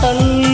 sân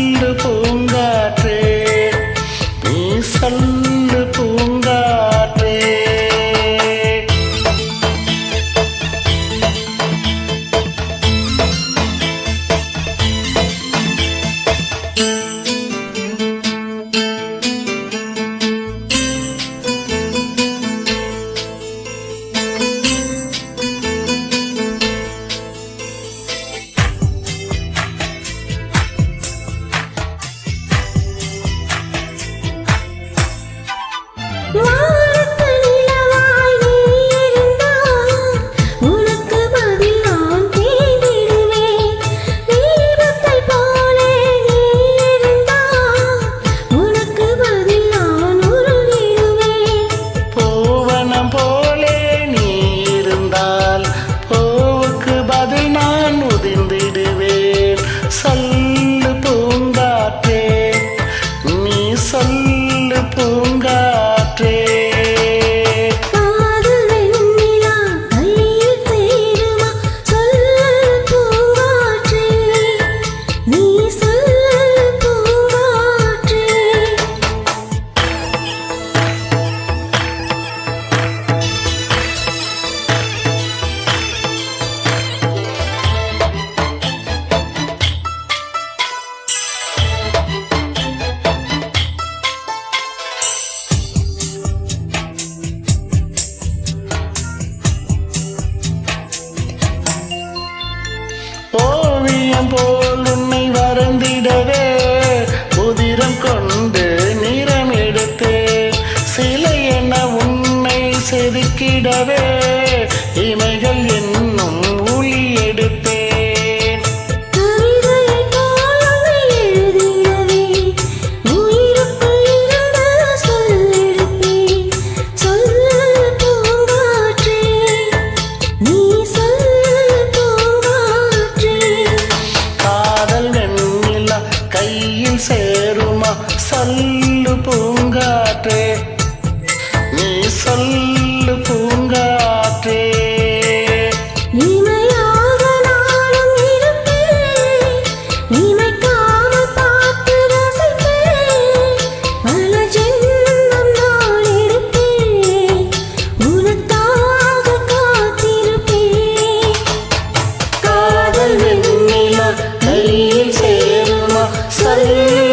போல் உன்னை வறந்திடவே உதிரம் கொண்டு நிறம் எடுத்து சிலை என உன்னை செதுக்கிடவே இமைகள் என்னும் ஒளி எடுத்து சேருமா? சொல்லு பூங்காற்றே. நீ சொல்லு பூங்காற்றே. இமையாக நானும் Salute.